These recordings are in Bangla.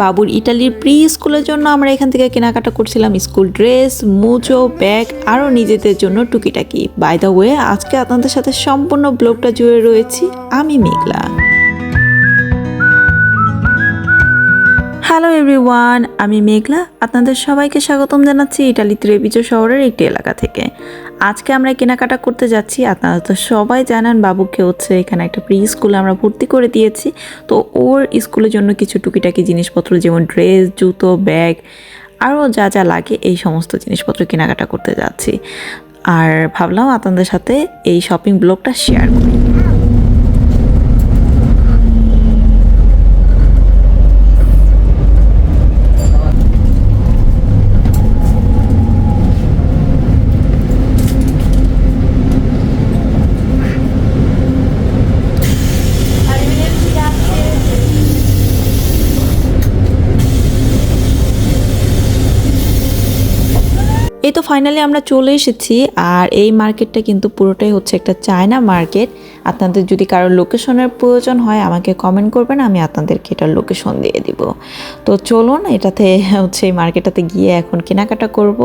বাবুর ইটালির প্রি স্কুলের জন্য আমরা এখান থেকে কেনাকাটা করছিলাম স্কুল ড্রেস, মোজো, ব্যাগ, আরও নিজেদের জন্য টুকিটাকি। বাই দ্য ওয়ে আজকে আপনাদের সাথে সম্পূর্ণ ব্লগটা জুড়ে রয়েছি, আমি মেঘলা। হ্যালো এভরিওয়ান আমি মেঘলা। আপনাদের সবাইকে স্বাগতম জানাচ্ছি ইটালি ত্রেবিজো শহরের একটি এলাকা থেকে। আজকে আমরা কেনাকাটা করতে যাচ্ছি, আপনারা তো সবাই জানেন বাবুকে হচ্ছে এখানে একটা প্রি স্কুলে আমরা ভর্তি করে দিয়েছি। তো ওর স্কুলের জন্য কিছু টুকিটাকি জিনিসপত্র যেমন ড্রেস জুতো ব্যাগ আরও যা যা লাগে এই সমস্ত জিনিসপত্র কেনাকাটা করতে যাচ্ছি। আর ভাবলাম আপনাদের সাথে এই শপিং ব্লগটা শেয়ার করি। এই তো ফাইনালি আমরা চলে এসেছি, আর এই মার্কেটটা কিন্তু পুরোটাই হচ্ছে একটা চায়না মার্কেট আপনাদের যদি কারোর লোকেশনের প্রয়োজন হয়, আমাকে কমেন্ট করবেন, আমি আপনাদেরকে এটার লোকেশন দিয়ে দিব। তো চলুন, এটাতে হচ্ছে এই মার্কেটটাতে গিয়ে এখন কেনাকাটা করব।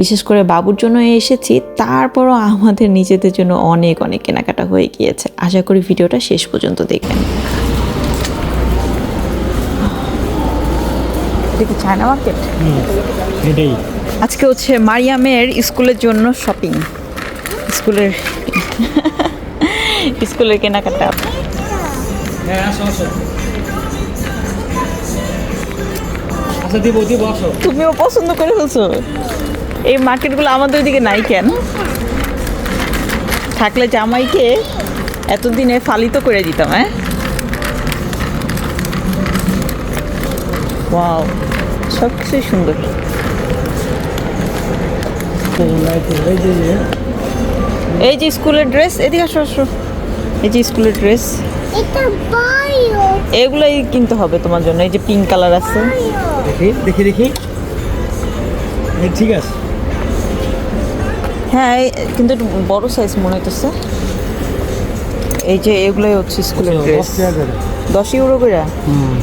বিশেষ করে বাবুর জন্য এসেছি, তারপরও আমাদের নিজেদের জন্য অনেক অনেক কেনাকাটা হয়ে গিয়েছে। আশা করি ভিডিওটা শেষ পর্যন্ত দেখবেন। এটা কি চায়না মার্কেট এটাই। আজকে হচ্ছে মারিয়ামের স্কুলের জন্য শপিং স্কুলের স্কুলের কেনাকাটা। হ্যাঁ আচ্ছা তুমিও পছন্দ করে ফেলছো। এই মার্কেটগুলো আমাদের দিকে নাই কেন? থাকলে জামাইকে এতদিনে ফালিত করে দিতাম হ্যাঁ? ওয়াও সব কিছুই সুন্দর এই যে যে এই যে স্কুলের ড্রেস এদিকে আসো আসো এই যে স্কুলের ড্রেস এটা এগুলোই কিনতে হবে তোমার জন্য। এই যে পিঙ্ক কালার আছে। দেখি দেখি দেখি। ঠিক আছে। হ্যাঁ কিন্তু একটু বড় সাইজ মনে হইতেছে। এই যে এগুলোই হচ্ছে স্কুলের ড্রেস দশ ইউরো করে? হুম।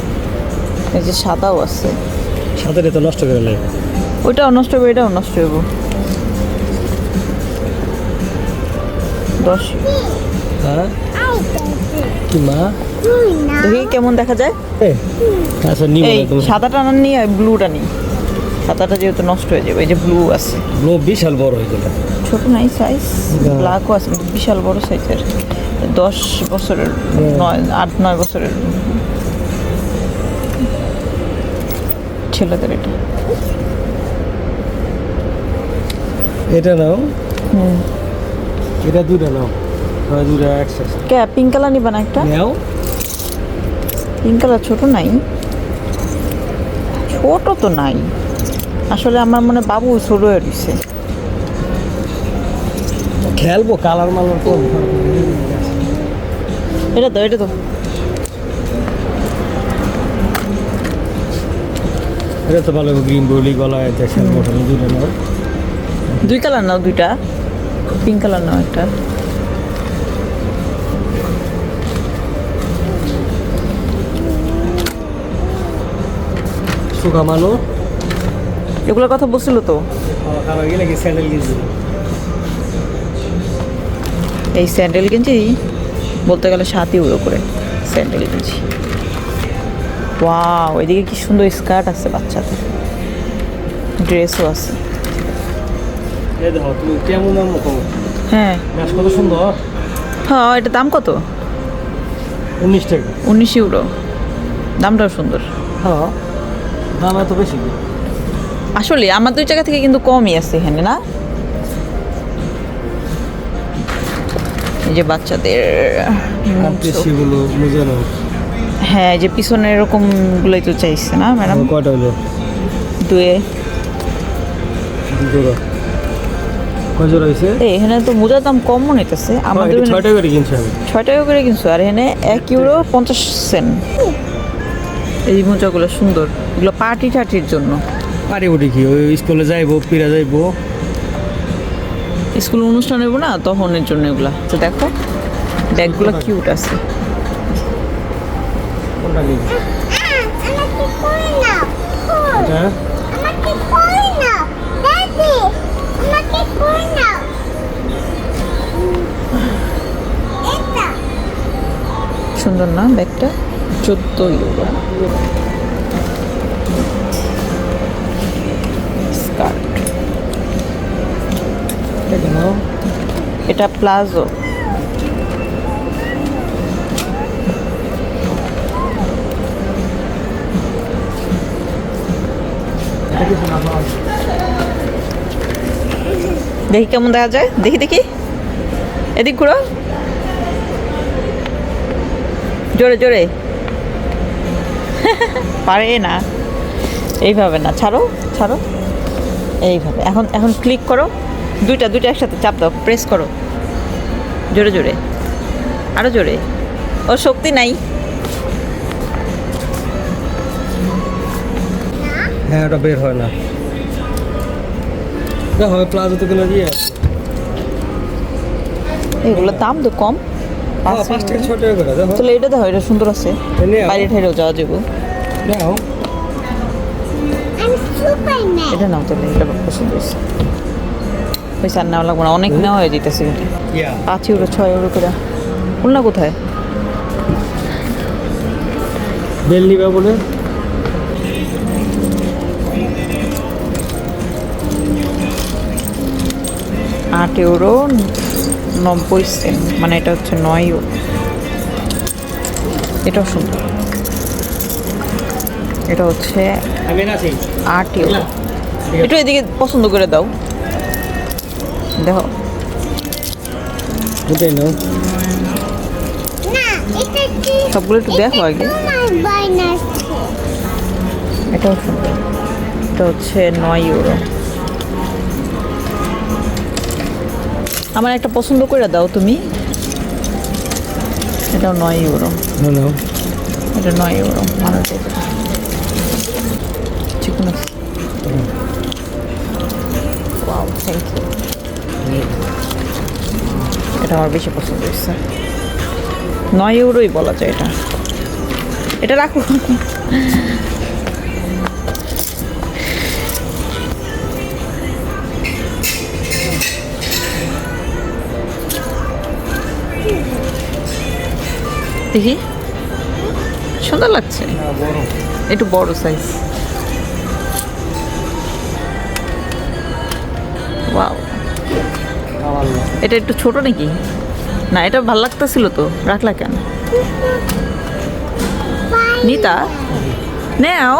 এই যে সাদাও আছে। সাথে তো নষ্ট করে লাগে ওইটাও নষ্ট হবে এটাও নষ্ট হইব। দশ। হ্যাঁ কি মা? দেখি কেমন দেখা যায়। আচ্ছা নিব এই সাদাটা না নিয়ে ব্লুটা নিই সাদাটা যেহেতু নষ্ট হয়ে যাবে এই যে ব্লু আছে। লো বিশাল বড় হয়ে গেল। ছোট নাই সাইজ। ব্ল্যাকও আছে বিশাল বড় সাইজের দশ বছরের নয় আট নয় বছরের ছেলেদের এটা। এটা নাও। এটা দুটা নাও। হয় একসাথে। কে পিঙ্ক কালার নিবা না একটা? নাও। পিঙ্ক কালার ছোট নাই। ছোট তো নাই। আসলে আমার মনে বাবু ছোট হয়ে রয়েছে খেলব কালার মালার এটা তো এটা তো। এটা তো ভালো গ্রিন বলি গলায় খেলব ওখানে দুটো নাও। দুই কালার নাও দুইটা পিঙ্ক কালার নাও একটা। সুখা মানো এগুলোর কথা বলছিল তো। স্যান্ডেল কিনছি এই স্যান্ডেল কিনছি বলতে গেলে সাত ইউরো করে স্যান্ডেল কিনছি ওয়াও এদিকে কি সুন্দর স্কার্ট আছে বাচ্চাদের। ড্রেসও আছে। হ্যাঁ। কত সুন্দর? হ্যাঁ এটা দাম কত? উনিশ টাকা। উনিশ ইউরো দামটাও সুন্দর। হ্যাঁ দাম এত বেশি আসলে আমার দুই টাকা থেকে কিন্তু কমই আছে এখানে না? এই যে বাচ্চাদের সেগুলো নাও হ্যাঁ যে পিছনে এরকম গুলোই তো চাইছে না ম্যাডাম? কয়টা হলো দুয়ে। দু জোড়া কয় জোড়া এই এখানে তো মোজার দাম কম মনে হইতেছে আমাদের ছয় টাকা করে কিনছি আমি। ছয় টাকা করে কিনছো আর এখানে এক ইউরো পঞ্চাশ সেন্ট। এই মোজাগুলো সুন্দর। এগুলো পার্টি টার্টির জন্য। পারি উঠি কি? ওই স্কুলে যাইবো পিরা যাইবো। স্কুল অনুষ্ঠান হইব না তখন এর জন্য এগুলা। তো দেখো ব্যাগগুলো কিউট আছে। কোনটা নিবি? এটা সুন্দর না ব্যাগটা? চোদ্দ ইউরো স্কার্ট। এটা প্লাজো। দেখি কেমন দেখা যায়? দেখি দেখি। এদিক ঘুরো। জোরে জোরে। পারে না। এইভাবে না। ছাড়ো ছাড়ো। এইভাবে। এখন এখন ক্লিক করো। দুইটা দুইটা একসাথে চাপ দাও। প্রেস করো। জোরে জোরে। আরও জোরে। ওর শক্তি নাই। হ্যাঁ ওটা বের হয় না। দেখো প্লাজোতে কোনো দিয়ে এগুলোর দাম তো কম। হ্যাঁ পাঁচ থেকে ছ টাকা করে দেখো চলো এটা দেখো এটা সুন্দর আছে। বাইরে ঠাইরেও যাওয়া যাব। এটা নাও তাহলে এটা পছন্দ হয়েছে। পয়সা নেওয়া লাগবে না অনেক নেওয়া হয়ে যেতেছে কিন্তু পাঁচ ইউরো ছয় ইউরো করে। খুলনা কোথায়? বেল নিবা বলে। আট ইউরো নব্বই সেন্ট মানে এটা হচ্ছে নয় ইউরো এটাও সুন্দর। এটা হচ্ছে আট ইউরো একটু এদিকে পছন্দ করে দাও। দেখো। ওটাই নাও। না এটা কি সবগুলো একটু দেখো আগে এটাও সুন্দর। এটা হচ্ছে নয় ইউরো আমার একটা পছন্দ করে দাও তুমি। এটাও নয় ইউরো এটা নয় ইউরো মানুষ চিকন ওয়াও থ্যাংক ইউ এটা আমার বেশি পছন্দ হয়েছে। নয় ইউরোই বলা যায় এটা। এটা রাখো। দেখি। সুন্দর লাগছে। একটু বড় সাইজ ওয়াও এটা একটু ছোট নাকি? না এটা ভালো লাগতেছিল তো। রাখলা কেন? নিতা? নেও।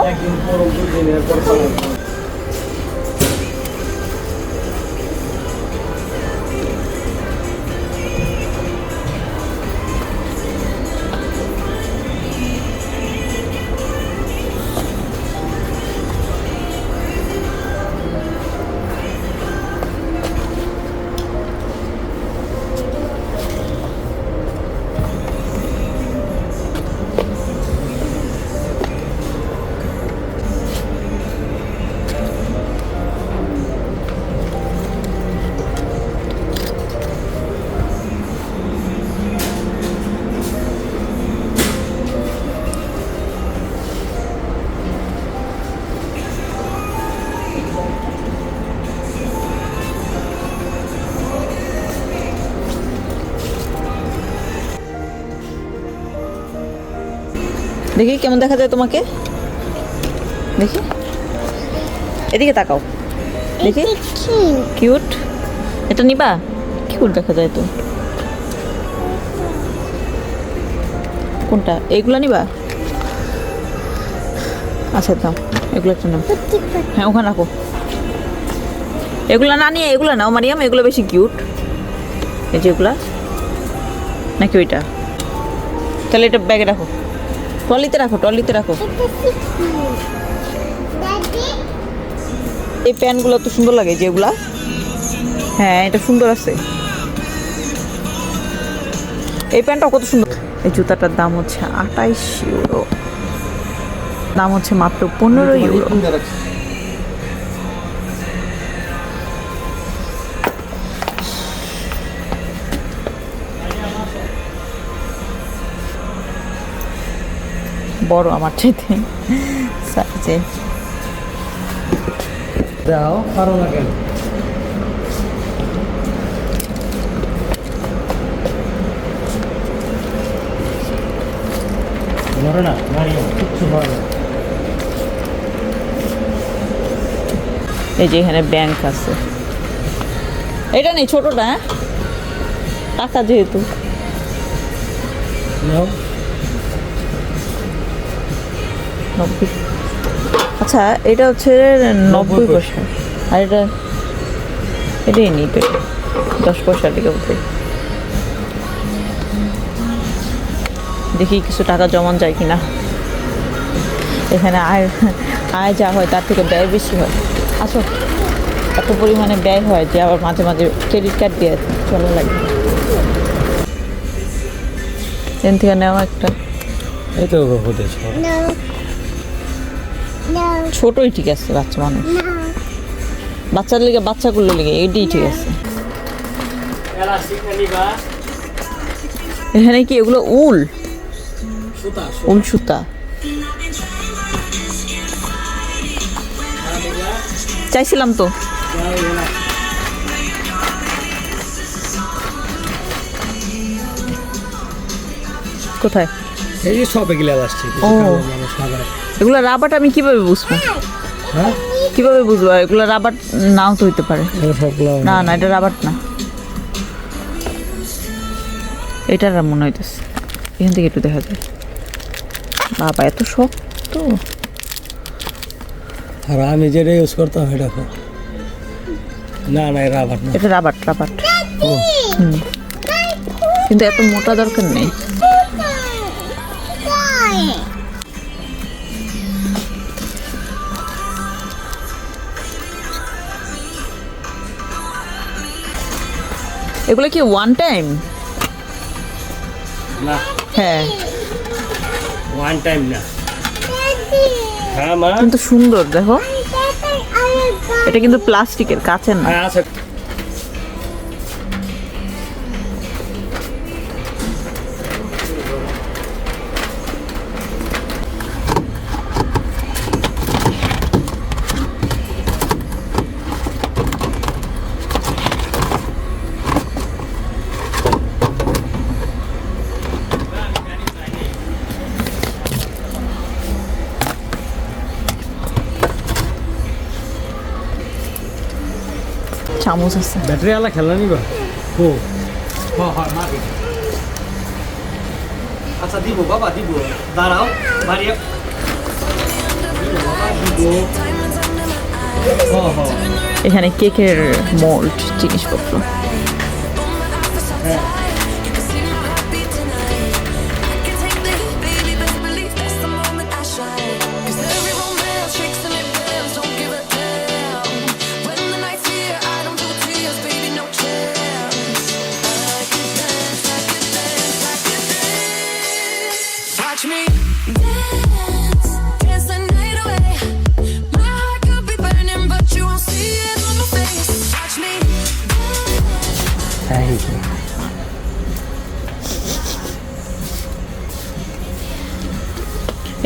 দেখি কেমন দেখা যায় তোমাকে। দেখি। এদিকে তাকাও। দেখি। কিউট। এটা নিবা? কিউট দেখা যায় তো। কোনটা? এইগুলা নিবা? আচ্ছা দাও। এগুলো একটা নাও। হ্যাঁ ওখানে রাখো। এগুলা না নিয়ে এগুলা নাও মারিয়াম। এগুলো বেশি কিউট। এই যে এগুলা। নাকি ওইটা? তাহলে এটা ব্যাগে রাখো। ট্রলিতে রাখো ট্রলিতে রাখো। এই প্যান্টগুলো তো সুন্দর লাগে যেগুলা হ্যাঁ এটা সুন্দর আছে। এই প্যান্টটা কত সুন্দর। এই জুতাটার দাম হচ্ছে আটাইশ ইউরো। দাম হচ্ছে মাত্র পনেরো ইউরো। বড় আমার চাইতে সাইজে দাও না কেন? না মারিও কিচ্ছু ধরো এই যে এখানে ব্যাংক আছে। এটা নেই ছোটটা হ্যাঁ? টাকা যেহেতু। নাও। নব্বই। আচ্ছা এটা হচ্ছে নব্বই পয়সা। আর এটা এটাই নিই তো দশ পয়সা দিকে বলতে দেখি কিছু টাকা জমান যায় কিনা। এখানে আয় আয় যা হয় তার থেকে ব্যয় বেশি হয়। আসো। এত পরিমাণে ব্যয় হয় যে আবার মাঝে মাঝে ক্রেডিট কার্ড দিয়ে চলা লাগে। এখান থেকে নেওয়া একটা। এই তো. ছোটই ঠিক আছে বাচ্চা মানুষ. বাচ্চার লিগে বাচ্চাগুলো লিগে এটাই ঠিক আছে। এখানে কি এগুলো উল? উল সুতা। চাইছিলাম তো। কোথায়? এই যে সব এগুলো আসছে ও। এগুলো রাবার আমি কীভাবে বুঝব? হ্যাঁ? কীভাবে বুঝব? এগুলো রাবার নাও তো হইতে পারে। না না এটা রাবার না। এটা মনে হইতেছে। এখান থেকে একটু দেখা যায়। বাবা এত শক্ত। আর আমি যেটা ইউজ করতাম এটা না না আবার না। এটা রাবার ও। কিন্তু এত মোটা দরকার নেই। এগুলো কি ওয়ান টাইম না। হ্যাঁ। ওয়ান টাইম না। হ্যাঁ মা। কিন্তু সুন্দর দেখো। এটা কিন্তু প্লাস্টিকের কাছে না। চামচ আছে। ব্যাটারি আলা খেলা নিবা। ও। হ্যাঁ হ্যাঁ। আচ্ছা দিব বাবা দিব। দাঁড়াও মারিয়া হ্যাঁ হ্যাঁ এখানে কেকের মোল্ড জিনিসপত্র। Watch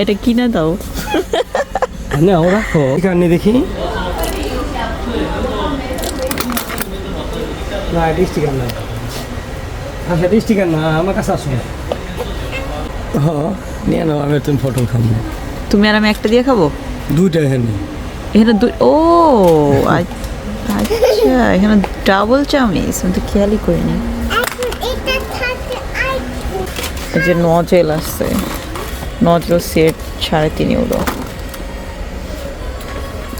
এটা কিনে দাও। না ও রাখো। এখানে দেখি। না ডিস্ট্রিক্ট না আচ্ছা ডিস্ট্রিক্ট না আমার কাছে আসো হ্যাঁ নিয়ে নাও আমি তুমি ফটো খাব। তুমি আর আমি একটা দিয়ে খাব? দুইটা এখানে। এখানে দুই ও আচ্ছা আচ্ছা, এখানে ডাবল চাউমিস আমি তো খেয়ালই করিনি। এটা এই যে নজেল আছে। নজেল সেট সাড়ে তিন ইউরো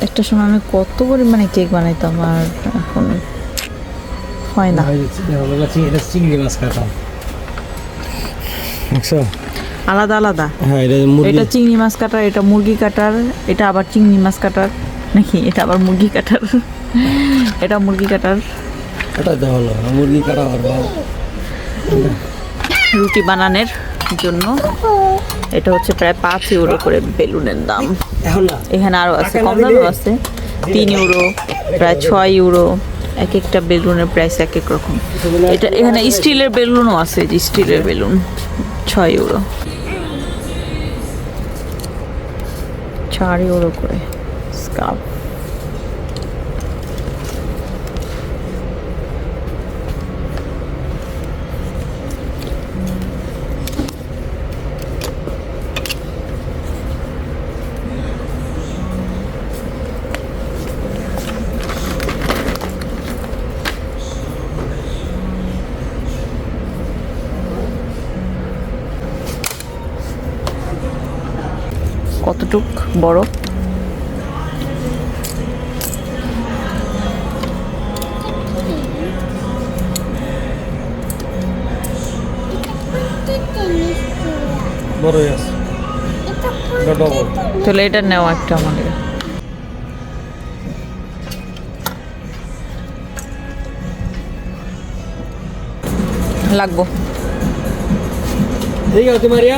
একটা সময় আমি কত পরিমাণে কেক বানাইতাম আর এখন হয় না। চিংড়ি মাছ খাতাম আলাদা আলাদা। হ্যাঁ এটা এটা চিংড়ি মাছ কাটার এটা মুরগি কাটার এটা আবার চিংড়ি মাছ কাটার। নাকি? এটা আবার মুরগি কাটার। এটা মুরগি কাটার। এটা তো হলো মুরগি কাটা রুটি বানানোর জন্য। এটা হচ্ছে প্রায় পাঁচ ইউরো করে বেলুনের দাম। এখানে আরও আছে কম দামও আছে। তিন ইউরো প্রায় ছয় ইউরো এক একটা বেলুনের প্রাইস এক এক রকম। এটা এখানে স্টিলের বেলুনও আছে যে স্টিলের বেলুন ছয় ইউরো। চার ইউরো করে স্কার্ফ। এতটুক বড়? তাহলে এটা নেওয়া একটা আমাদের। লাগবো। ঠিক আছে মারিয়া।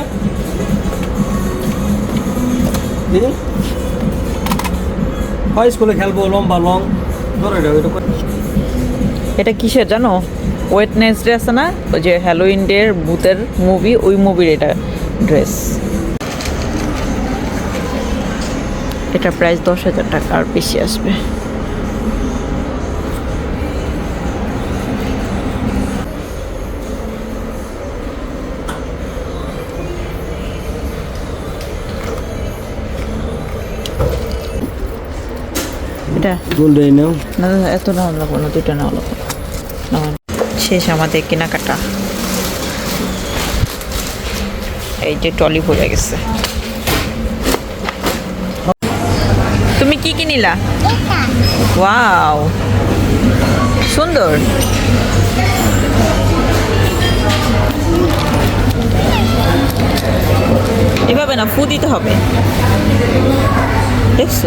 হয় স্কুলে খেলব, লম্বা লং ধরে এটা কিসের জানো? ওয়েটনেস আছে না? ওই যে হ্যালোইন ডে ভূতের মুভি ওই মুভির এটা ড্রেস এটা প্রাইস দশ হাজার টাকা, আর বেশি আসবে। এটা? গোল্ড নাও না না, এত নেওয়া লাগবো না দুটো নেওয়া লাগবো। না, শেষ আমাদের কেনাকাটা। এই যে টলি ভরে গেছে। তুমি কি কি নিলা ওয়াও! সুন্দর। এভাবে না ফু দিতে হবে। দেখছ?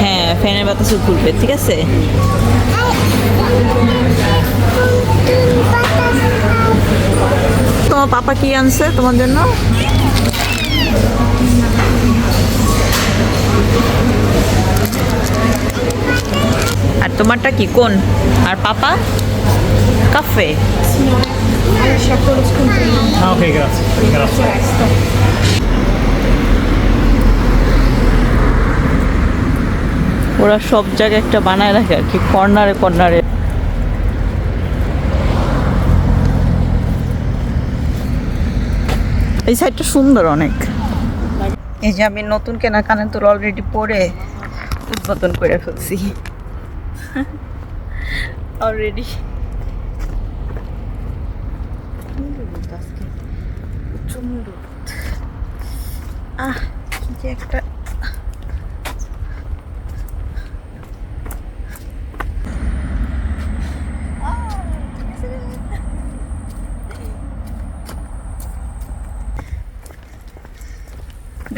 হ্যাঁ ফ্যানের বাতাসে ঘুরবে ঠিক আছে? তোমার পাপা কি আনছে তোমার জন্য? আর তোমারটা কি কোন? আর পাপা? Cafe? Ah, ok, grazie. Grazie. ওরা সব জায়গায় একটা বানায় রাখে আর কি, কর্নারে কর্নারে। এই সাইডটা সুন্দর অনেক। এই যে আমি নতুন কেনা কানে তোর অলরেডি পরে উদ্বোধন করে ফেলছি। অলরেডি আহ, কি একটা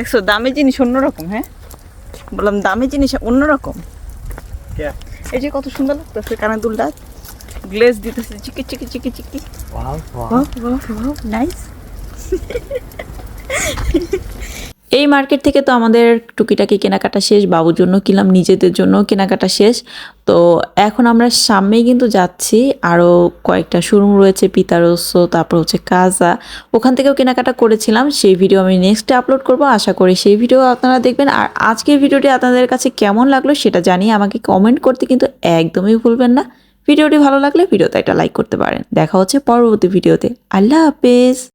দেখছ দামি জিনিস অন্যরকম হ্যাঁ? বললাম দামি জিনিস অন্যরকম? এই যে কত সুন্দর লাগতেছে কানের দুলটা। গ্লেজ দিতেছে চিকি চিকি চিকি চিকি। Wow, wow. Wow wow wow nice এই মার্কেট থেকে তো আমাদের টুকিটাকি কেনাকাটা শেষ, বাবুর জন্য কিনলাম, নিজেদের জন্য কেনাকাটা শেষ। তো এখন আমরা সামনেই কিন্তু যাচ্ছি, আরও কয়েকটা শোরুম রয়েছে, পিতারস্য, তারপর হচ্ছে কাজা। ওখান থেকেও কেনাকাটা করেছিলাম, সেই ভিডিও আমি নেক্সটে আপলোড করব। আশা করি সেই ভিডিও আপনারা দেখবেন। আর আজকের ভিডিওটি আপনাদের কাছে কেমন লাগল সেটা জানিয়ে আমাকে কমেন্ট করতে কিন্তু একদমই ভুলবেন না। ভিডিওটি ভালো লাগলে ভিডিওতে একটা লাইক করতে পারেন। দেখা হচ্ছে পরবর্তী ভিডিওতে আল্লাহ হাফেজ।